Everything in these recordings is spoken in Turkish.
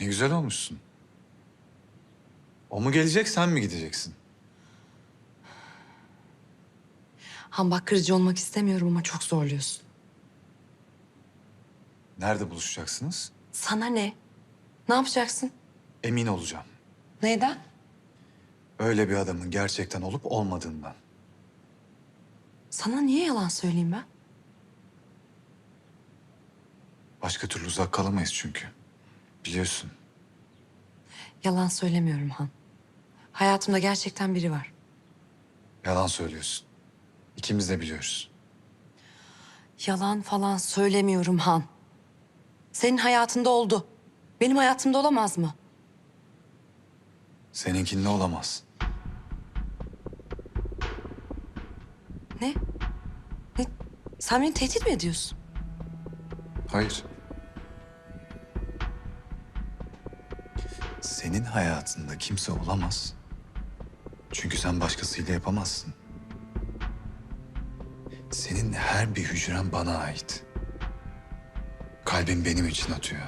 Ne güzel olmuşsun. O mu gelecek sen mi gideceksin? Han bak kırıcı olmak istemiyorum ama çok zorluyorsun. Nerede buluşacaksınız? Sana ne? Ne yapacaksın? Emin olacağım. Neyden? Öyle bir adamın gerçekten olup olmadığından. Sana niye yalan söyleyeyim ben? Başka türlü uzak kalamayız çünkü. Biliyorsun. Yalan söylemiyorum Han. Hayatımda gerçekten biri var. Yalan söylüyorsun. İkimiz de biliyoruz. Yalan falan söylemiyorum Han. Senin hayatında oldu. Benim hayatımda olamaz mı? Seninkinde olamaz. Ne? Ne? Sen beni tehdit mi ediyorsun? Hayır. Senin hayatında kimse olamaz. Çünkü sen başkasıyla yapamazsın. Senin her bir hücren bana ait. Kalbin benim için atıyor.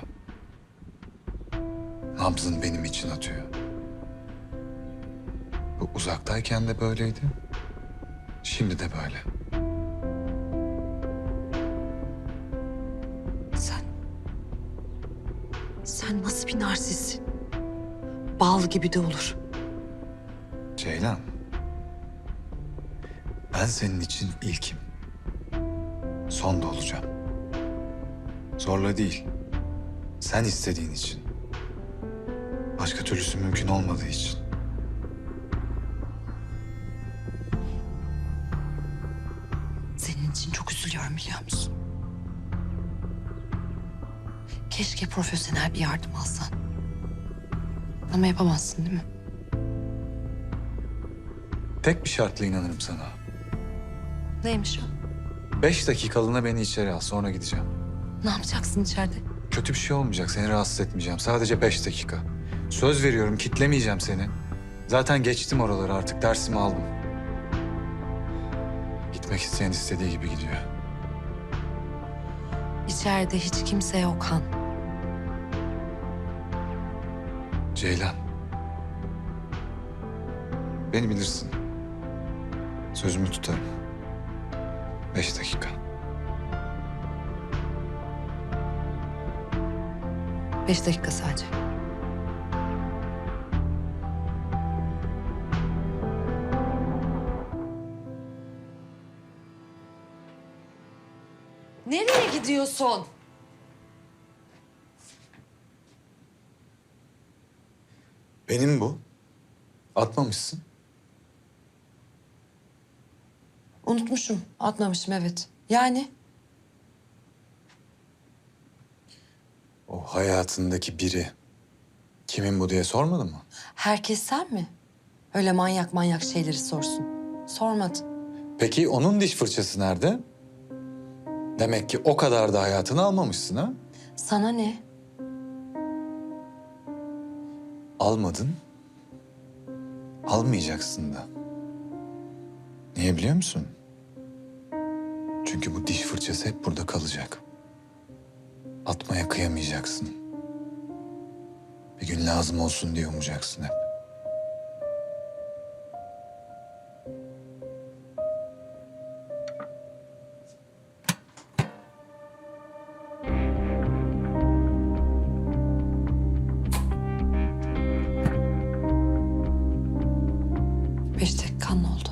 Nabzın benim için atıyor. Bu uzaktayken de böyleydi. Şimdi de böyle. Sen... Sen nasıl bir narsistsin? Bal gibi de olur. Ceylan. Ben senin için ilkim. Son da olacağım. Zorla değil. Sen istediğin için. Başka türlüsü mümkün olmadığı için. Senin için çok üzülüyorum biliyor musun? Keşke profesyonel bir yardım alsan. Ama yapamazsın değil mi? Tek bir şartla inanırım sana. Neymiş o? Beş dakikalığına beni içeri al sonra gideceğim. Ne yapacaksın içeride? Kötü bir şey olmayacak. Seni rahatsız etmeyeceğim. Sadece beş dakika. Söz veriyorum kitlemeyeceğim seni. Zaten geçtim oraları artık dersimi aldım. Gitmek isteyen istediği gibi gidiyor. İçeride hiç kimse yok Han. Ceylan. Beni bilirsin. Sözümü tutarım. Beş dakika. Beş dakika sadece. Nereye gidiyorsun? Benim bu. Atmamışsın. Unutmuşum. Atmamışım evet. Yani O hayatındaki biri. Kimin bu diye sormadı mı? herkes sen mi? Öyle manyak manyak şeyleri sorsun. Sormadı. Peki onun diş fırçası nerede? Demek ki o kadar da hayatını almamışsın ha? Sana ne? Almadın. Almayacaksın da. Niye biliyor musun? Çünkü bu diş fırçası hep burada kalacak. Atmaya kıyamayacaksın. Bir gün lazım olsun diye umacaksın hep. Beş dakikan oldu.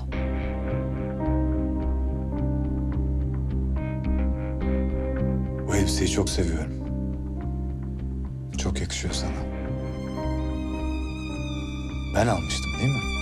Bu elbiseyi çok seviyorum. Çok yakışıyor sana. Ben almıştım değil mi?